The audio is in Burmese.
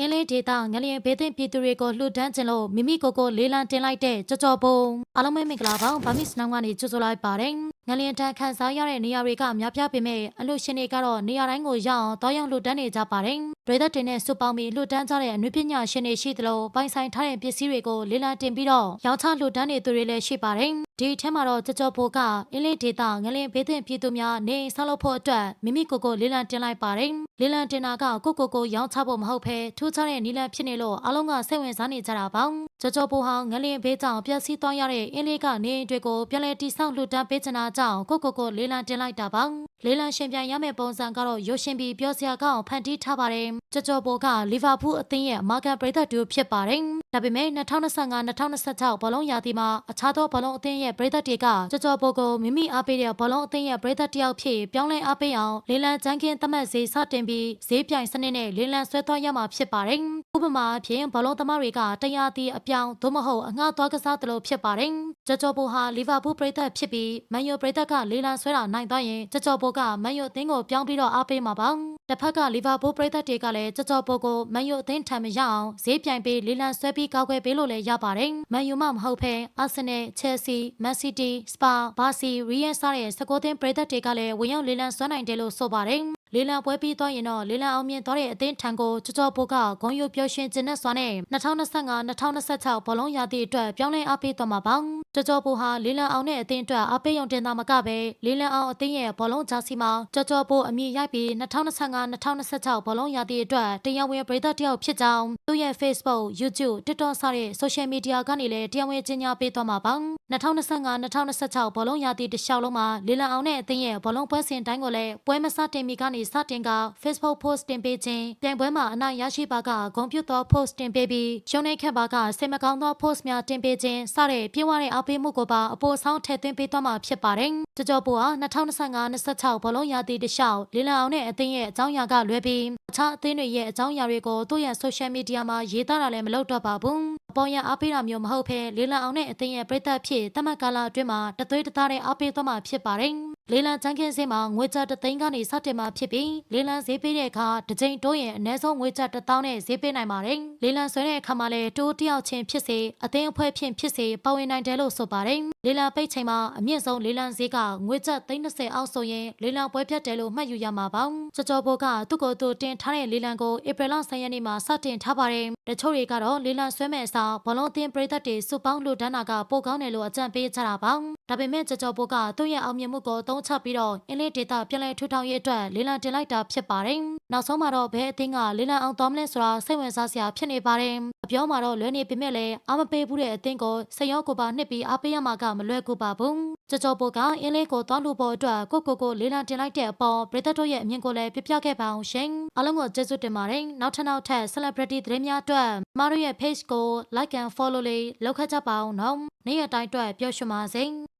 အင်းလေးဒေတာငလျင်ဘေးသင့်ပြည်သူတွေကိုလှူဒန်းခြင်းလို့မိမိကိုယ်ကိုလေးလံတင်လိုက်တဲ့ကြော်ကြော်ပုံအားလုံးပဲမင်္ဂလာပါဗာမစ်စနောင်းကနေကြိုဆိုလိုက်ပါတယ်ငလျင်တန်ခန်းစားရတဲ့နေရာတွေကများပြားပေမဲ့အလှရှင်တွေကတော့နေရာတိုင်းကိုရောက်အောင်တောင်းရောက်လှူဒန်းနေကြပါတယ်ဒေသတင်နဲ့စုပေါင်းပြီးလှူဒန်းကြတဲ့အနုပညာရှင်တွေရှိသလိုပိုင်ဆိုင်ထားတဲ့ပစ္စည်းတွေကိုလေးလံတင်ပြီးတော့ရောင်းချလှူဒန်းနေသူတွေလည်းရှိပါတယ်ဒီအထက်မှာတော့ကြော်ကြော်ပုံကအင်းလေးဒေတာငလျင်ဘေးသင့်ပြည်သူများနေအိမ်ဆောက်လုပ်ဖို့အတွက်မိမိကိုယ်ကိုလေးလံတင်လိုက်ပါတယ်လေးလံတင်တာကကိုကိုကိုရောင်းချဖို့မဟုတ်ဘဲထူးခြားတဲ့နီလန်ဖြစ်နေလို့အားလုံးကစိတ်ဝင်စားနေကြတာပါ ကြော်ကြော်ပိုဟာငလျင်ဘေးကြောင့်ပျက်စီးသွားရတဲ့အင်းလေးကနေအိမ်တွေကိုပြန်လည်တိစောက်လှူဒန်းပေးချင်တာကြောင့်ကိုကိုကိုလေးလံတင်လိုက်တာပါလေးလံရှင်ပြန်ရမယ့်ပုံစံကတော့ရုပ်ရှင်ပြီးပြောစရာကောင်းဖန်တီးထားပါတယ်ကြော်ကြော်ပိုကလီဗာပူးအသင်းရဲ့အမာကန်ပရိသတ်တူဖြစ်ပါတယ်ဒါပေမဲ့2025-2026ဘောလုံးရာသီမှာအခြားသောဘောလုံးအသင်းရဲ့ပရိသတ်တွေကကြော်ကြော်ပိုကိုမိမိအားပေးတဲ့ဘောလုံးအသင်းရဲ့ပရိသတ်တယောက်ဖြစ်ပြောင်းလဲအားပေးအောင်လေးလံကျန်းကင်းသတ်မှတ်ဈေးစတင်ပြီးဈေးပြိုင်စနစ်နဲ့လေးလံဆွဲသွားရမှာဖြစ်ပါတယ် ဥပမာအဖြစ်ဘောလုံးသမားတွေကတရားသီးအပြောင်းသို့မဟုတ်အငှားသွားကစားသလိုဖြစ်ပါတယ်ကြော်ကြော်ပိုဟာလီဗာပူးပရိသတ်ဖြစ်ပြီးမန်ယူပရိသတ်ကလေးလံဆွဲတာနိုင်သွားရင်ကြော်ကြော်ပိုကမန်ယူအသင်းကိုပြောင်းပြီးတော့အားပေးမှာပါတစ်ဖက်ကလီဗာပူးပရိသတ်တွေကလည်းကြော်ကြော်ပိုကိုမန်ယူအသင်းထံမရအောင်ဈေးပြိုင်ပြီးလေးလံဆွဲပြီးကောက်ွယ်ပေးလို့လည်းရပါတယ်မန်ယူမှမဟုတ်ဘဲအာဆင်နယ်ချယ်ဆီမန်စီးတီးစပါဘာစီရီယယ်စတဲ့စကောသင်းပရိသတ်တွေကလည်းဝင်ရောက်လေးလံဆွဲနိုင်တယ်လို့ဆိုပါတယ် လေးလံပွဲပြီးသွားရင်တော့လေးလံအောင်မြင်သွားတဲ့အသင်းထံကိုကြော်ကြော်ပိုကဂုံယူပျော်ရွှင်ခြင်းနဲ့စွာနဲ့2025-2026ဘောလုံးရာသီအတွက်ပြောင်းလဲအားပေးသွားမှာပါ ကြော်ကြော်ပိုဟာလေးလံအောင်တဲ့အသင်းအတွက်အားပေးရုံတင်သာမကပဲလေးလံအောင်အသင်းရဲ့ဘောလုံးဂျာစီမှာကြော်ကြော်ပိုအမည်ရိုက်ပြီး2025-2026ဘောလုံးရာသီအတွက်တရားဝင်ပရိသတ်တယောက်ဖြစ်ကြောင်းသူ့ရဲ့ Facebook, YouTube, TikTok စတဲ့ social media ကနေလည်းတရားဝင်ကြေညာပေးသွားမှာပါ2025-2026ဘောလုံးရာသီတစ်လျှောက်လုံးမှာလေးလံအောင်တဲ့အသင်းရဲ့ဘောလုံးပွဲစဉ်တိုင်းကိုလည်းပွဲမစတင်မီကနေစတင်က Facebook post တင်ပေးခြင်းပြိုင်ပွဲမှာအနိုင်ရရှိပါကဂုဏ်ပြုသော post တင်ပေးပြီးရှုံးနေခက်ပါကစိတ်မကောင်းသော post များတင်ပေးခြင်းစတဲ့ပြေဝတဲ့အားပေးမှုကိုပါအပေါ်ဆောင်ထည့်သွင်းပေးသွားမှာဖြစ်ပါတယ်။ကြော်ကြော်ပူဟာ2025-26ဘောလုံးရာသီတစ်လျှောက်လေးလံအောင်တဲ့အသင်းရဲ့အကြောင်းအရာကလွဲပြီးအခြားအသင်းတွေရဲ့အကြောင်းအရာတွေကိုသူ့ရဲ့ social media မှာရေးသားတာလည်းမလုပ်တော့ပါဘူး။အပေါ်ရအားပေးတာမျိုးမဟုတ်ဘဲလေးလံအောင်တဲ့အသင်းရဲ့ပြည်သက်ဖြစ်တမတ်ကာလာအတွင်းမှာတသွေးတသားတဲ့အားပေးသွားမှာဖြစ်ပါတယ်။ လေးလံချန်ကင်းစင်းမှာငွေကြတသိန်းကနေစတင်မှာဖြစ်ပြီးလေးလံဈေးပေးတဲ့အခါတစ်ကြိမ်တိုးရင်အနည်းဆုံးငွေကြတစ်သောင်းနဲ့ဈေးပေးနိုင်ပါတယ်။လေးလံဆွဲတဲ့အခါမှာလည်းတိုးတယောက်ချင်းဖြစ်စေအသင်းအဖွဲ့ဖြင့်ဖြစ်စေပါဝင်နိုင်တယ်လို့ဆိုပါတယ်။လေးလံပိတ်ချိန်မှာအမြင့်ဆုံးလေးလံဈေးကငွေကြ30အောက်ဆိုရင်လေးလံပွဲဖြတ်တယ်လို့မှတ်ယူရမှာပါ။ကြော်ကြော်ဘိုကသူ့ကိုယ်သူတင်ထားတဲ့လေးလံကိုဧပြီလ10ရက်နေ့မှာစတင်ထားပါတယ်။တချို့တွေကတော့လေးလံဆွဲမဲ့အစားဘောလုံးအသင်းပြည်သက်တွေစုပေါင်းလူဒန်းတာကပိုကောင်းတယ်လို့အကြံပေးကြတာပါ။ ဒါပေမဲ့ကြော်ကြော်ဘိုကသူ့ရဲ့အောင်မြင်မှုကိုသုံးချပြီးတော့အင်းလေးဒေတာပြန်လည်ထူထောင်ရေးအတွက်လေးလံတင်လိုက်တာဖြစ်ပါတယ်။နောက်ဆုံးမှာတော့ဘဲအသင်းကလေးလံအောင်သွားမလဲဆိုတာစိတ်ဝင်စားစရာဖြစ်နေပါတယ်။အပြောမှာတော့လွဲနေပေမဲ့လည်းအားမပေးဘူးတဲ့အသင်းကိုစိတ်ရောကိုယ်ပါနှစ်ပြီးအားပေးရမှာကမလွယ်ကူပါဘူး။ကြော်ကြော်ဘိုကအင်းလေးကိုသွားလို့ပေါ်အတွက်ကိုကိုကိုလေးလံတင်လိုက်တဲ့အပေါ်ပြည်သက်တို့ရဲ့အမြင်ကိုလည်းပြပြခဲ့ပါအောင်ရှင်။အားလုံးကိုကျေးဇူးတင်ပါတယ်။နောက်ထပ်နောက်ထပ် celebrity သတင်းများအတွက်မတို့ရဲ့ page ကို like and follow လေးလုပ်ခတ်ကြပါအောင်နော်။နေ့ရက်တိုင်းအတွက်ပျော်ရွှင်ပါစေ။